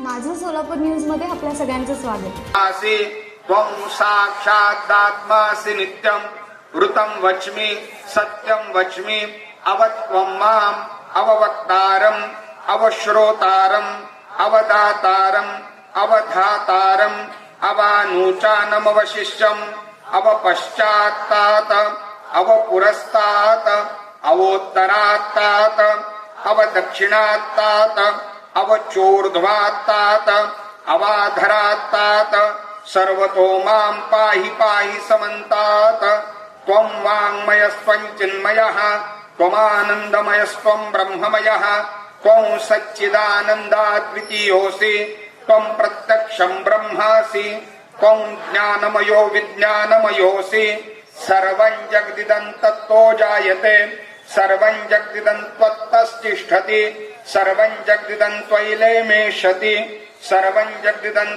माझं सोलापूर न्यूजमध्ये आपल्या सगळ्यांचं स्वागत. आसी त्वं साक्षादात्मासि नित्यं वृतं वच्मि सत्यं वच्मि अवत्वं माम् अववक्तारम् अवश्रोतारम् अवदातारम् अवधातारम् अवानूचानमवशिष्यम् अवपश्चात्तात अवपुरस्तात् अवोत्तरात्तात अवदक्षिणात्तात अवचोर्ध्वात्तात, अवाधरात्तात, सर्वतो माँ पाहि पाहि समन्तात्। त्वं वाङ्मयस्त्वं चिन्मयः, त्वमानन्दमयस्त्वं ब्रह्ममयः, त्वं सच्चिदानन्दाद्वितीयोऽसि, त्वं प्रत्यक्षं ब्रह्मासि, त्वं ज्ञानमयो विज्ञानमयोऽसि। सर्वं जगदिदं तत्तो जायते, सर्वं जगदिदं त्वत्तस्तिष्ठति। सर्वं जगदिदं त्वयि लयमेष्यति सर्वं जगदिदं